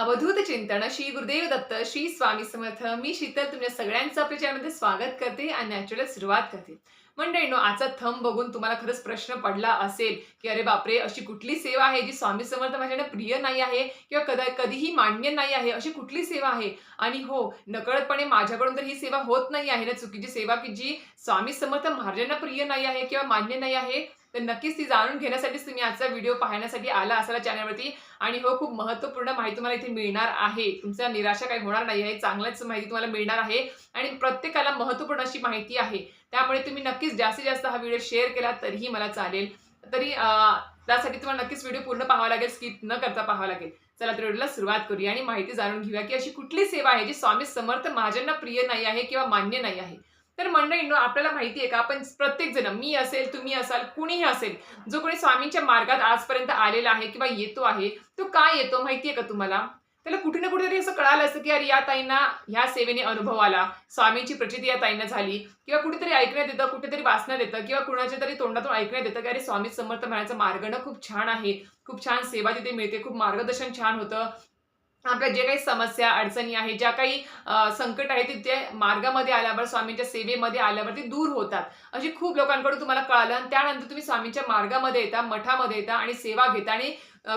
अवधूत चिंतन श्री गुरुदेव दत्त श्री स्वामी समर्थ. मी शीतल तुमच्या सगळ्यांचं आपल्या चॅनलमध्ये स्वागत करते आणि नॅचरल सुरुवात करते. मंडळीनो आजचा थंब बघून तुम्हाला खरंच प्रश्न पडला असेल की अरे बापरे अशी कुठली सेवा आहे जी स्वामी समर्थ माझ्याकडे प्रिय नाही आहे किंवा कदा कधीही मान्य नाही आहे? अशी कुठली सेवा आहे? आणि हो नकळतपणे माझ्याकडून तर ही सेवा होत नाही आहे ना चुकीची सेवा की जी स्वामी समर्थ महाराजांना प्रिय नाही आहे किंवा मान्य नाही आहे? तर नक्कीच ती जाणून घेण्यासाठीच तुम्ही आजचा व्हिडिओ पाहण्यासाठी आला असाल चॅनलवरती. आणि हो खूप महत्त्वपूर्ण माहिती तुम्हाला इथे मिळणार आहे. तुमचा निराशा काही होणार नाही आहे. चांगल्याच माहिती तुम्हाला मिळणार आहे. आणि प्रत्येकाला महत्त्वपूर्ण अशी माहिती आहे. त्यामुळे तुम्ही नक्कीच जास्तीत जास्त हा व्हिडिओ शेअर केला तरीही मला चालेल. तरी त्यासाठी तुम्हाला नक्कीच व्हिडिओ पूर्ण पाहावा लागेल स्किप न करता पाहावा लागेल. चला तर व्हिडिओला सुरुवात करूया आणि माहिती जाणून घेऊया की अशी कुठली सेवा आहे जी स्वामी समर्थ महाजनना प्रिय नाही आहे किंवा मान्य नाही आहे? तर मंडळींनो आपल्याला माहिती आहे का आपण प्रत्येक जण मी असेल तुम्ही असाल कुणीही असेल जो कोणी स्वामींच्या मार्गात आजपर्यंत आलेला आहे किंवा येतो आहे तो काय येतो माहितीये का तुम्हाला? त्याला कुठे ना कुठेतरी असं कळालं असतं की अरे या ताईंना ह्या सेवेने अनुभव आला स्वामींची प्रचिती या ताईंना झाली किंवा कुठेतरी ऐकण्यात येतं कुठेतरी वाचण्यात येतं किंवा कुणाच्या तरी तोंडातून ऐकण्यात येतं की अरे स्वामी समर्थ म्हणायचं मार्ग ना खूप छान आहे खूप छान सेवा तिथे मिळते खूप मार्गदर्शन छान होतं आपल्या जे काही समस्या अडचणी आहे ज्या काही संकट आहे ते मार्गामध्ये आल्यावर स्वामींच्या सेवेमध्ये आल्यावर ते दूर होतात. अशी खूप लोकांकडून तुम्हाला कळालं आणि त्यानंतर तुम्ही स्वामींच्या मार्गामध्ये येता मठामध्ये येता आणि सेवा घेता आणि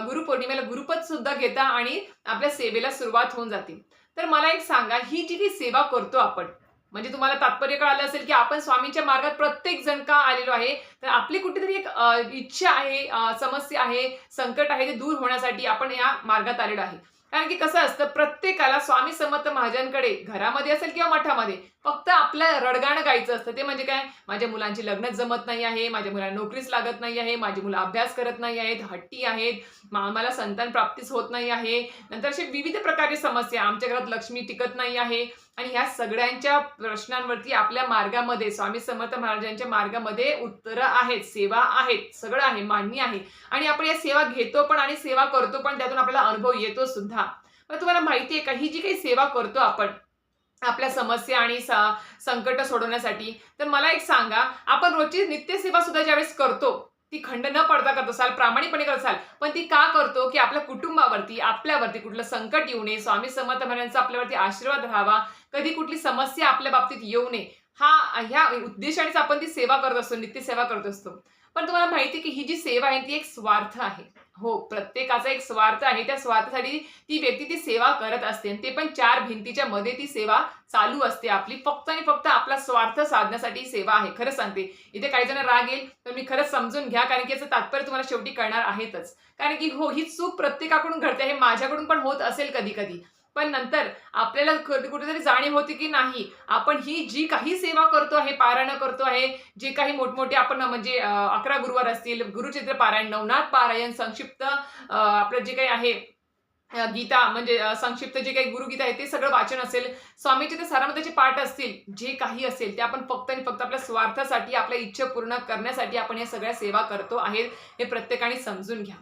गुरुपौर्णिमेला गुरुपद सुद्धा घेता आणि आपल्या सेवेला सुरुवात होऊन जाते. तर मला एक सांगा ही जी काही सेवा करतो आपण म्हणजे तुम्हाला तात्पर्य कळालं असेल की आपण स्वामींच्या मार्गात प्रत्येक जण का आलेलो आहे तर आपली कुठेतरी एक इच्छा आहे समस्या आहे संकट आहे ते दूर होण्यासाठी आपण या मार्गात आलेलो आहे. कारण की कसं असतं प्रत्येकाला स्वामी समर्थ महाजनकडे घरामध्ये असेल किंवा मठामध्ये फक्त आपलं रडगाणं गायचं असतं. ते म्हणजे काय? माझ्या मुलांची लग्नच जमत नाही आहे माझ्या मुलांना नोकरीच लागत नाही आहे माझी मुलं अभ्यास करत नाही आहेत हट्टी आहेत आम्हाला संतान प्राप्तीच होत नाही आहे. नंतर असे विविध प्रकारची समस्या आमच्या घरात लक्ष्मी टिकत नाही आहे. आणि ह्या सगळ्यांच्या प्रश्नांवरती आपल्या मार्गामध्ये स्वामी समर्थ महाराजांच्या मार्गामध्ये उत्तरं आहेत सेवा आहेत सगळं आहे मान्य आहे. आणि आपण या सेवा घेतो पण आणि सेवा करतो पण त्यातून आपल्याला अनुभव येतो सुद्धा. पण तुम्हाला माहिती आहे का? ही जी काही सेवा करतो आपण आपल्या समस्या आणि स- संकट सोडवण्यासाठी. तर मला एक सांगा आपण रोजची नित्यसेवा सुद्धा ज्यावेळेस करतो ती खंड न पडता करत असाल प्रामाणिकपणे करत असाल पण ती का करतो? की आपल्या कुटुंबावरती आपल्यावरती कुठलं संकट येऊ नये स्वामी समर्थ महाराजांचा आपल्यावरती आशीर्वाद राहावा कधी कुठली समस्या आपल्या बाबतीत येऊ नये हा ह्या उद्देशानेच आपण ती सेवा करत असतो नित्यसेवा करत असतो. पण तुम्हाला माहिती आहे की ही जी सेवा आहे ती एक स्वार्थ आहे. हो प्रत्येकाचा एक स्वार्थ आहे. त्या स्वार्थासाठी ती व्यक्ती ती सेवा करत असते आणि ते पण चार भिंतीच्या मध्ये ती सेवा चालू असते आपली. फक्त आणि फक्त आपला स्वार्थ साधण्यासाठी सेवा आहे. खरं सांगते. इथे काही जण राग येईल तर मी खरंच समजून घ्या कारण की याचं तात्पर्य तुम्हाला शेवटी कळणार आहेतच. कारण की हो ही चूक प्रत्येकाकडून घडते. हे माझ्याकडून पण होत असेल कधी कधी पण नंतर आपल्याला कुठेतरी जाणीव होती की नाही आपण ही जी काही सेवा करतो आहे पारायण करतो आहे जे काही मोठमोठे आपण म्हणजे अकरा गुरुवार असतील गुरुचित्र पारायण नवनाथ पारायण संक्षिप्त आपलं जे काही आहे गीता म्हणजे संक्षिप्त जे काही गुरुगीता आहे ते सगळं वाचन असेल स्वामीचे ते सारामताचे पाठ असतील जे काही असेल ते आपण फक्त आणि फक्त आपल्या स्वार्थासाठी आपल्या इच्छा पूर्ण करण्यासाठी आपण या सगळ्या सेवा करतो आहेत हे प्रत्येकाने समजून घ्या.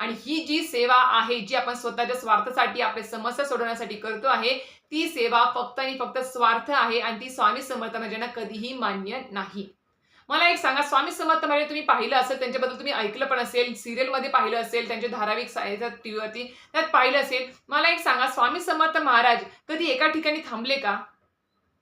आणि ही जी सेवा आहे जी आपण स्वतःच्या स्वार्थासाठी आपल्या समस्या सोडवण्यासाठी करतो आहे ती सेवा फक्त आणि फक्त स्वार्थ आहे आणि ती स्वामी समर्थ महाराजांना कधीही मान्य नाही. मला एक सांगा स्वामी समर्थ महाराज तुम्ही पाहिलं असेल त्यांच्याबद्दल तुम्ही ऐकलं पण असेल सिरियलमध्ये पाहिलं असेल त्यांचे धाराविक टीव्हीवरती त्यात पाहिलं असेल मला एक सांगा स्वामी समर्थ महाराज कधी एका ठिकाणी थांबले का?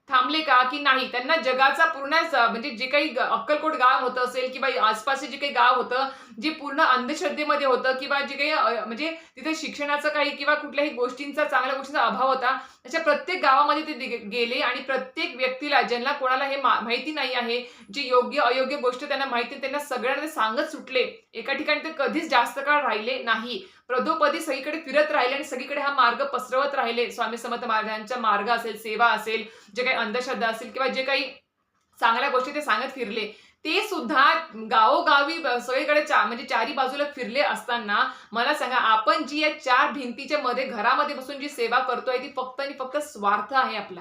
थांबले का की नाही? त्यांना जगाचा पूर्ण म्हणजे जे काही अक्कलकोट गाव होतं असेल किंवा आसपासचे जे काही गाव होतं जे पूर्ण अंधश्रद्धेमध्ये होतं किंवा जे काही म्हणजे तिथे शिक्षणाचं काही किंवा कुठल्याही गोष्टींचा चांगल्या गोष्टींचा अभाव होता अशा प्रत्येक गावामध्ये ते गेले आणि प्रत्येक व्यक्तीला ज्यांना कोणाला हे माहिती नाही आहे जे योग्य अयोग्य गोष्ट त्यांना माहिती त्यांना सगळ्यांना सांगत सुटले. एका ठिकाणी ते कधीच जास्त काळ राहिले नाही. प्रदोपदी सगळीकडे फिरत राहिले आणि सगळीकडे हा मार्ग पसरवत राहिले. स्वामी समर्थ महाराजांचा मार्ग असेल सेवा असेल जे काही अंधश्रद्धा असेल किंवा जे काही चांगल्या गोष्टी ते सांगत फिरले ते सुद्धा गावोगावी सगळीकडे चा म्हणजे चारी बाजूला फिरले असताना मला सांगा आपण जी या चार भिंतीच्या मध्ये घरामध्ये बसून जी सेवा करतोय ती फक्त आणि फक्त स्वार्थ आहे आपला.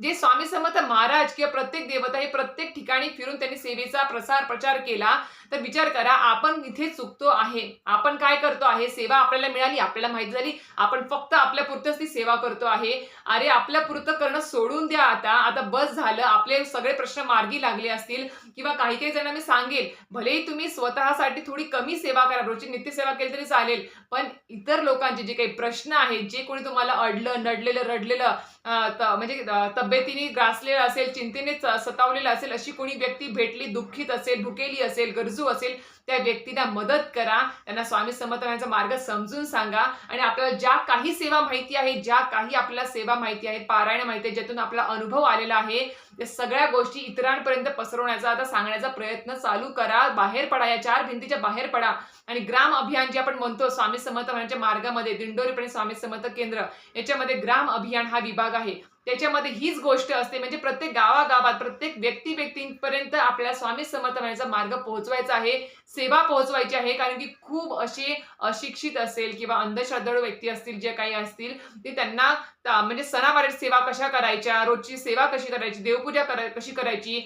जे स्वामी समर्थ महाराज किंवा प्रत्येक देवता हे प्रत्येक ठिकाणी फिरून त्यांनी सेवेचा प्रसार प्रचार केला तर विचार करा आपण इथे चुकतो आहे. आपण काय करतो आहे? सेवा आपल्याला मिळाली आपल्याला माहिती झाली. आपण फक्त आपल्या पुरतच ती सेवा करतो आहे. अरे आपल्या पुरतं करणं सोडून द्या आता. आता बस झालं आपले सगळे प्रश्न मार्गी लागले असतील. किंवा काही काही जण मी सांगेल भलेही तुम्ही स्वतःसाठी थोडी कमी सेवा करा रोजची नित्यसेवा केली तरी चालेल. पण इतर लोकांचे जे काही प्रश्न आहेत जे कोणी तुम्हाला अडलं नडलेलं रडलेलं म्हणजे तब्येतीने ग्रासलेलं असेल चिंतेने सतावलेला सतावलेलं असेल अशी कोणी व्यक्ती भेटली दुःखीत असेल भुकेली असेल गरजू असेल त्या व्यक्तीला मदत करा. त्यांना स्वामी समर्थनाचा मार्ग समजून सांगा. आणि आपल्याला ज्या काही सेवा माहिती आहे ज्या काही आपल्याला सेवा माहिती आहेत पारायण माहिती आहे ज्यातून आपला अनुभव आलेला आहे त्या सगळ्या गोष्टी इतरांपर्यंत पसरवण्याचा आता सांगण्याचा प्रयत्न चालू करा. बाहेर पडा या चार भिंतीच्या बाहेर पडा. आणि ग्राम अभियान जे आपण म्हणतो स्वामी समर्थ मार्गामध्ये दिंडोरीपणे स्वामी समर्थ केंद्र याच्यामध्ये ग्राम अभियान हा विभाग आहे. त्याच्यामध्ये हीच गोष्ट असते म्हणजे प्रत्येक गावागावात प्रत्येक व्यक्ती व्यक्तींपर्यंत आपल्या स्वामी समर्थ महाराजांचा मार्ग पोहोचवायचा आहे सेवा पोहोचवायची आहे कारण की खूप असे अशिक्षित असेल किंवा अंधश्रद्धाळू व्यक्ती असतील जे काही असतील ते त्यांना म्हणजे सणावारात सेवा कशा करायच्या रोजची सेवा कशी करायची देवपूजा करा कशी करायची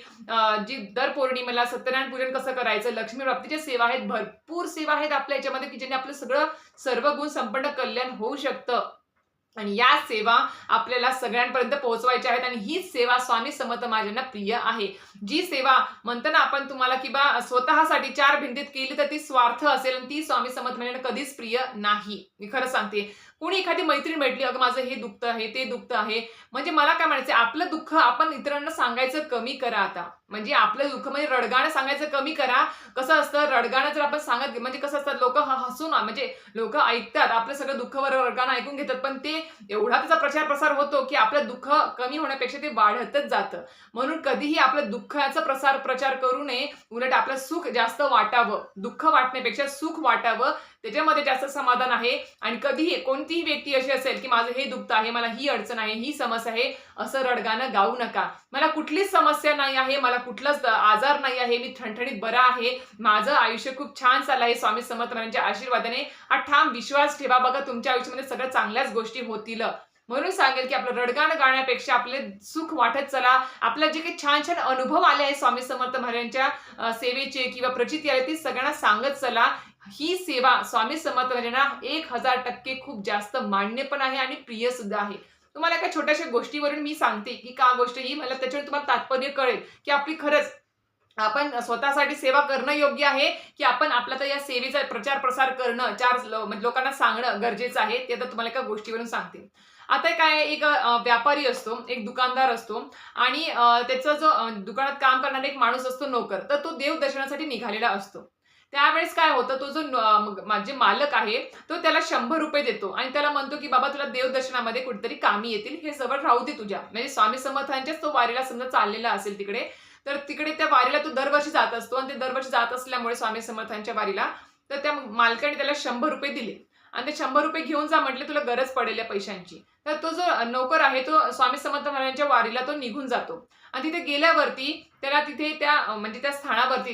जी दर पौर्णिमेला सत्यनारायण पूजन कसं करायचं लक्ष्मी प्राप्तीच्या सेवा आहेत भरपूर सेवा आहेत आपल्या याच्यामध्ये की ज्याने आपलं सगळं सर्व गुण संपन्न कल्याण होऊ शकतं. आणि या सेवा आपल्याला सगळ्यांपर्यंत पोहोचवायच्या आहेत आणि हीच सेवा स्वामी समर्थ माझ्यांना प्रिय आहे. जी सेवा म्हणतो ना आपण तुम्हाला किंवा स्वतःसाठी चार भिंतीत केली तर ती स्वार्थ असेल आणि ती स्वामी समर्थ म्हणजे कधीच प्रिय नाही. मी खरं सांगते कोणी एखादी मैत्रीण भेटली अगं माझं हे दुखतं आहे ते दुखतं आहे. म्हणजे मला काय म्हणायचं आपलं दुःख आपण इतरांना सांगायचं कमी करा आता. म्हणजे आपलं दुःख म्हणजे रडगाणं सांगायचं कमी करा. कसं असतं रडगाणं जर आपण सांगत म्हणजे कसं असतं लोक हसून म्हणजे लोक ऐकतात आपलं सगळं दुःखवर रडगाणं ऐकून घेतात पण ते एवढा त्याचा प्रचार प्रसार होतो की आपलं दुःख कमी होण्यापेक्षा ते वाढतच जातं. म्हणून कधीही आपलं दुःखाचा प्रसार प्रचार करू नये. उलट आपलं सुख जास्त वाटावं. दुःख वाटण्यापेक्षा सुख वाटावं. त्याच्यामध्ये जास्त समाधान आहे. आणि कधीही कोणतीही व्यक्ती अशी असेल की माझं हे दुखतं आहे मला ही अडचण आहे ही समस्या आहे असं रडगाणं गाऊ नका. मला कुठलीच समस्या नाही आहे मला कुठलाच आजार नाही आहे मी ठणठणीत बरा आहे माझं आयुष्य खूप छान चाललं आहे स्वामी समर्थ महाराजांच्या आशीर्वादाने. हा ठाम विश्वास ठेवा बघा तुमच्या आयुष्यामध्ये सगळ्या चांगल्याच गोष्टी होतील. म्हणून सांगेल की आपलं रडगाणं गाण्यापेक्षा आपले सुख वाटत चला. आपला जे काही छान छान अनुभव आले आहे स्वामी समर्थ महाराजांच्या सेवेचे किंवा प्रचिती आले ती सगळ्यांना सांगत चला. ही सेवा स्वामी समर्थांना एक हजार टक्के खूप जास्त मान्य पण आहे आणि प्रिय सुद्धा आहे. तुम्हाला एका छोट्याशा गोष्टीवरून मी सांगते की का गोष्ट ही मला त्याच्यावर तुम्हाला तात्पर्य कळेल की आपली खरंच आपण स्वतःसाठी सेवा करणं योग्य आहे की आपण आपला तर या सेवेचा प्रचार प्रसार करणं चार म्हणजे लोकांना सांगणं गरजेचं आहे ते आता तुम्हाला एका गोष्टीवरून सांगते. आता काय आहे, एक व्यापारी असतो एक दुकानदार असतो आणि त्याचा जो दुकानात काम करणारा एक माणूस असतो नोकर तर तो देव दर्शनासाठी निघालेला असतो. त्यावेळेस काय होतं तो जो मग- माझे मालक आहे तो त्याला शंभर रुपये देतो आणि त्याला म्हणतो की बाबा तुला देवदर्शनामध्ये कुठेतरी कामी येतील हे जवळ राहू दे तुझ्या. म्हणजे स्वामी समर्थांच्याच तो वारीला समजा चाललेला असेल तिकडे तर तिकडे त्या वारीला तो दरवर्षी जात असतो आणि ते दरवर्षी जात असल्यामुळे स्वामी समर्थांच्या वारीला तर त्या मालकाने त्याला शंभर रुपये दिले. आणि ते शंभर रुपये घेऊन जा म्हटले तुला गरज पडेल या पैशांची. तर तो जो नोकर आहे तो स्वामी समर्थ महाराजांच्या वारीला तो निघून जातो. आणि तिथे गेल्यावरती त्याला तिथे त्या म्हणजे त्या स्थानावरती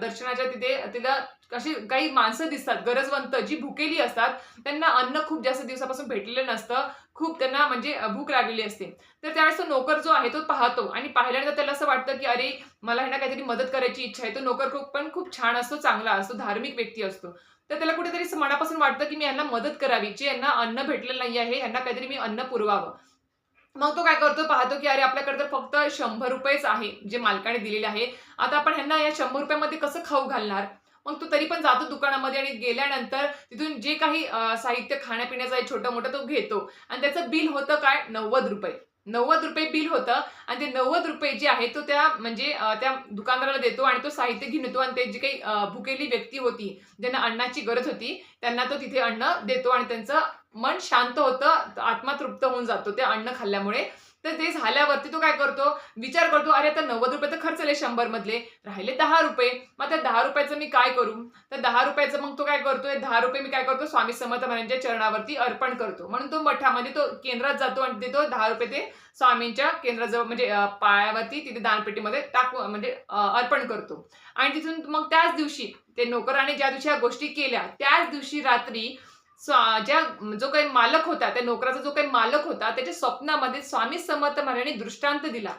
दर्शनाच्या तिथे तिला अशी काही माणसं दिसतात गरजवंत जी भुकेली असतात त्यांना अन्न खूप जास्त दिवसापासून भेटलेलं नसतं. खूप त्यांना म्हणजे भूक लागलेली असते. तर त्यावेळेस तो नोकर जो आहे तो पाहतो आणि पाहिल्यानंतर त्याला असं वाटतं की अरे मला ह्यांना काहीतरी मदत करायची इच्छा आहे. तो नोकर खूप पण खूप छान असतो चांगला असतो धार्मिक व्यक्ती असतो. तर त्याला कुठेतरी मनापासून वाटतं की मी यांना मदत करावी. जे यांना अन्न भेटलेलं नाही आहे यांना काहीतरी मी अन्न पुरवावं. मग तो काय करतो? पाहतो की अरे आपल्याकडे तर फक्त शंभर रुपयेच आहे जे मालकाने दिलेले आहे. आता आपण ह्यांना या शंभर रुपयामध्ये कसं खाऊ घालणार? मग तो तरी पण जातो दुकानामध्ये आणि गेल्यानंतर तिथून जे काही साहित्य खाण्यापिण्याचं आहे छोटं मोठं तो घेतो. आणि त्याचं बिल होतं काय? नव्वद रुपये. नव्वद रुपये बिल होतं आणि ते नव्वद रुपये जे आहे तो त्या म्हणजे त्या दुकानदाराला देतो आणि तो साहित्य घेऊन येतो आणि ते जी काही भुकेली व्यक्ती होती ज्यांना अन्नाची गरज होती त्यांना तो तिथे अन्न देतो आणि त्यांचं मन शांत होतं आत्मा तृप्त होऊन जातो ते अन्न खाल्ल्यामुळे. तर ते झाल्यावरती तो काय करतो? विचार करतो अरे आता नव्वद रुपये तर खर्चले शंभर मधले राहिले दहा रुपये. मग त्या दहा रुपयाचं मी काय करू? तर दहा रुपयाचं मग तो काय करतोय दहा रुपये मी काय करतो? स्वामी समर्थ महाराजांच्या चरणावरती अर्पण करतो. म्हणून तो मठामध्ये तो केंद्रात जातो आणि देतो दहा रुपये ते स्वामींच्या केंद्राजवळ म्हणजे पायावरती तिथे दानपेटीमध्ये टाकू म्हणजे अर्पण करतो. आणि तिथून मग त्याच दिवशी ते नोकराने ज्या दिवशी या गोष्टी केल्या त्याच दिवशी रात्री ज्या जो काही मालक होता त्या नोकराचा जो काही मालक होता त्याच्या स्वप्नामध्ये स्वामी समर्थ महाराजांनी दृष्टांत दिला.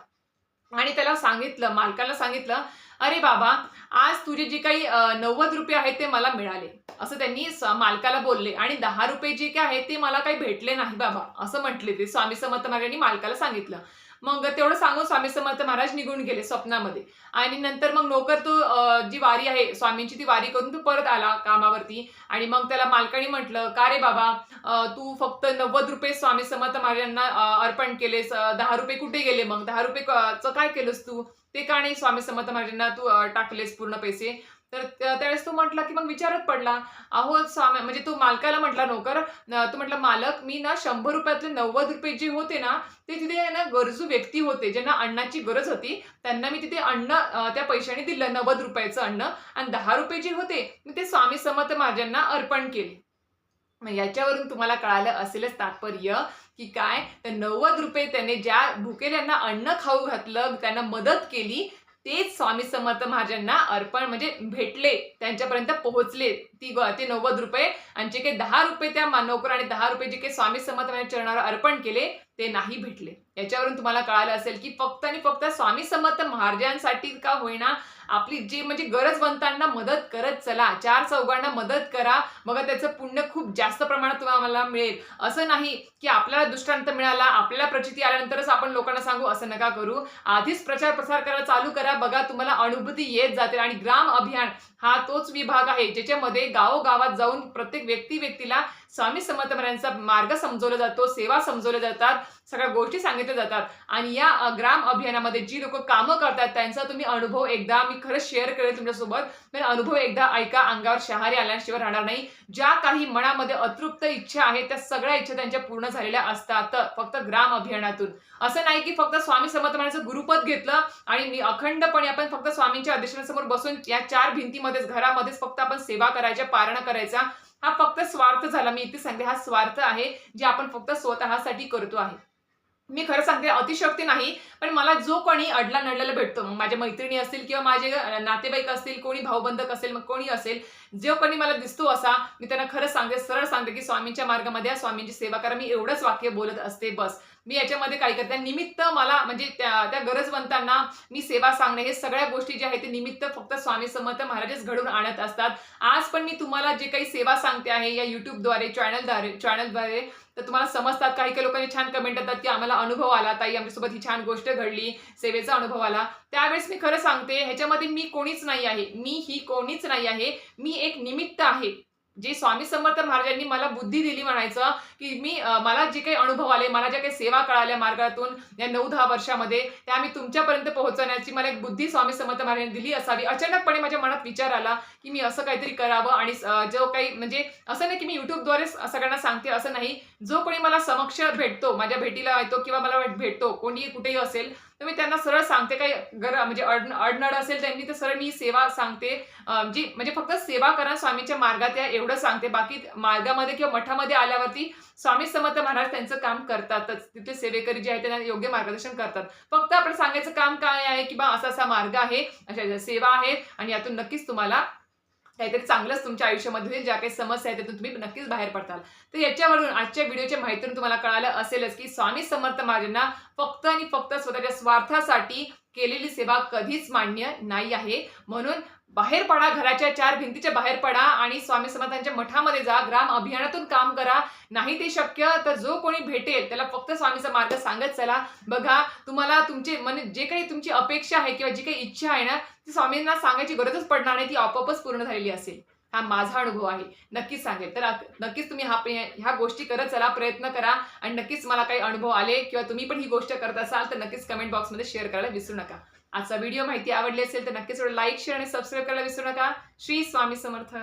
आणि त्याला सांगितलं मालकाला सांगितलं अरे बाबा आज तुझे जे काही नव्वद रुपये आहेत ते मला मिळाले. असं त्यांनी मालकाला बोलले. आणि दहा रुपये जे काय आहेत ते मला काही भेटले नाही बाबा असं म्हटले ते स्वामी समर्थ महाराजांनी मालकाला सांगितलं. मग तेवढं सांगून स्वामी समर्थ महाराज निघून गेले स्वप्नामध्ये. आणि नंतर मग नोकर तो जी वारी आहे स्वामींची ती वारी करून तो परत आला कामावरती. आणि मग त्याला मालकाने म्हटलं का रे बाबा तू फक्त नव्वद रुपये स्वामी समर्थ महाराजांना अर्पण केलेस दहा रुपये कुठे गेले मग? दहा रुपये काय केलंस तू? ते का नाही स्वामी समर्थ महाराजांना तू टाकलेस पूर्ण पैसे? तर त्यावेळेस तो म्हटला की मग विचारत पडला. अहो स्वामी म्हणजे तो मालकाला म्हटला नोकर तो म्हटला मालक मी ना शंभर रुपयातले नव्वद रुपये जे होते ना ते तिथे ना गरजू व्यक्ती होते ज्यांना अन्नाची गरज होती. त्यांना मी तिथे अन्न त्या पैशाने दिलं नव्वद रुपयाचं अन्न. आणि दहा रुपये जे होते मी ते स्वामी समर्थ महाराजांना अर्पण केले. याच्यावरून तुम्हाला कळालं असेलच तात्पर्य की काय? तर नव्वद रुपये त्याने ज्या भुकेल्यांना अन्न खाऊ घातलं त्यांना मदत केली तेच स्वामी समर्थ महाराजांना अर्पण म्हणजे भेटले त्यांच्यापर्यंत पोहोचले. ती ते नव्वद रुपये आणि जे काही दहा रुपये त्या मानवकर आणि दहा रुपये जे काही स्वामी समर्थ चरणावर अर्पण केले ते नाही भेटले. याच्यावरून तुम्हाला कळालं असेल की फक्त आणि फक्त स्वामी समर्थ महाराजांसाठी का होईना आपली जी म्हणजे गरजवंतांना मदत करत चला चार चौघांना मदत करा मग त्याचं पुण्य खूप जास्त प्रमाणात तुम्हाला मिळेल. असं नाही की आपल्याला दृष्टांत मिळाला आपल्याला प्रचिती आल्यानंतरच आपण लोकांना सांगू असं नका करू. आधीच प्रचार प्रसार करायला चालू करा बघा तुम्हाला अनुभूती येत जाते आणि ग्राम अभियान हा तोच विभाग आहे ज्याच्यामध्ये गावोगावात जाऊन प्रत्येक व्यक्ती व्यक्तीला स्वामी समर्थ महाराजांचा मार्ग समजवला जातो सेवा समजवल्या जातात. सगळ्या गोष्टी सांगितल्या जातात. आणि या ग्राम अभियानामध्ये जी लोक कामं करतात त्यांचा तुम्ही अनुभव एकदा मी खरंच शेअर करेल तुमच्यासोबत. अनुभव एकदा ऐका अंगावर शहारे आल्याशिवाय राहणार नाही. ज्या काही मनामध्ये अतृप्त इच्छा आहेत त्या सगळ्या इच्छा त्यांच्या पूर्ण झालेल्या असतात. फक्त ग्राम अभियानातून. असं नाही की फक्त स्वामी समर्थ म्हणायचं गुरुपद घेतलं आणि मी अखंडपणे आपण फक्त स्वामींच्या अधिष्ठानासमोर बसून या चार भिंतीमध्येच घरामध्येच फक्त आपण सेवा करायच्या पारण करायचा हा फक्त स्वार्थ झाला. मी इथे सांगते हा स्वार्थ आहे जे आपण फक्त स्वतःसाठी करतो आहे. मी खरं सांगते अतिशक्ती नाही पण मला जो कोणी अडला नडलेला भेटतो मग माझ्या मैत्रिणी असतील किंवा माझे नातेवाईक असतील कोणी भाऊबंधक असेल मग कोणी असेल जो कोणी मला दिसतो असा मी त्यांना खरं सांगते सरळ सांगते की स्वामींच्या मार्गामध्ये स्वामींची सेवा करा मी एवढंच वाक्य बोलत असते बस. मी याच्यामध्ये काय करते निमित्त मला म्हणजे त्या त्या गरजवंतांना मी सेवा सांगणे हे सगळ्या गोष्टी ज्या आहेत ते निमित्त फक्त स्वामी समर्थ महाराजच घडून आणत असतात. आज पण मी तुम्हाला जे काही सेवा सांगते आहे या युट्यूबद्वारे चॅनलद्वारे चॅनलद्वारे तर तुम्हाला समजतात. काही काही लोकांनी छान कमेंट येतात की आम्हाला अनुभव आला ताई आमच्यासोबत ही छान गोष्ट घडली सेवेचा अनुभव आला. त्यावेळेस मी खरं सांगते ह्याच्यामध्ये मी कोणीच नाही आहे. मी ही कोणीच नाही आहे. मी एक निमित्त आहे. जे स्वामी समर्थ महाराजांनी मला बुद्धी दिली म्हणायचं की मी मला जे काही अनुभव आले मला ज्या काही सेवा कळाल्या मार्गातून या नऊ दहा वर्षामध्ये त्या मी तुमच्यापर्यंत पोहोचवण्याची मला एक बुद्धी स्वामी समर्थ महाराजांनी दिली असावी. अचानकपणे माझ्या मनात विचार आला की मी असं काहीतरी करावं आणि जो काही म्हणजे असं नाही की मी युट्यूबद्वारे सगळ्यांना सांगते असं नाही. जो कोणी मला समक्ष भेटतो माझ्या भेटीला येतो किंवा मला भेटतो कोणी कुठेही असेल तर मी त्यांना सरळ सांगते काही गर म्हणजे अड अडनड असेल त्यांनी तर सरळ मी सेवा सांगते. जी म्हणजे फक्त सेवा करा स्वामीच्या मार्गात या एवढं सांगते. बाकी मार्गामध्ये किंवा मठामध्ये आल्यावरती स्वामी समर्थ महाराज त्यांचं काम करतातच. तिथे सेवेकरी जे आहेत त्यांना योग्य मार्गदर्शन करतात. फक्त आपण सांगायचं काम काय आहे की बा असा असा मार्ग आहे अशा सेवा आहेत आणि यातून नक्कीच तुम्हाला काहीतरी चांगलंच तुमच्या आयुष्यामध्ये ज्या काही समस्या आहेत त्यातून तुम्ही नक्कीच बाहेर पडताल. तर याच्यावरून आजच्या व्हिडिओच्या माहितीतून तुम्हाला कळालं असेलच की स्वामी समर्थ महाराजांना फक्त आणि फक्त स्वतःच्या स्वार्थासाठी केलेली सेवा कधीच मान्य नाही आहे. म्हणून बाहेर पडा घराच्या चार भिंतीच्या बाहेर पडा आणि स्वामी समर्थांच्या मठामध्ये जा ग्राम अभियानातून काम करा. नाही ते शक्य तर जो कोणी भेटेल त्याला फक्त स्वामीचा मार्ग सांगत चला. बघा तुम्हाला तुमचे म्हणजे जे काही तुमची अपेक्षा आहे किंवा जी काही इच्छा आहे ना ती स्वामींना सांगायची गरजच पडणार नाही ती आपोआपच पूर्ण झालेली असेल. हा माझा अनुभव आहे. नक्कीच सांगेल. तर नक्कीच तुम्ही हा ह्या गोष्टी करत चला प्रयत्न करा आणि नक्कीच मला काही अनुभव आले किंवा तुम्ही पण ही गोष्ट करत असाल तर नक्कीच कमेंट बॉक्समध्ये शेअर करायला विसरू नका. आजचा व्हिडिओ माहिती आवडली असेल तर नक्कीच लाईक शेअर आणि सबस्क्राईब करायला विसरू नका. श्री स्वामी समर्थ.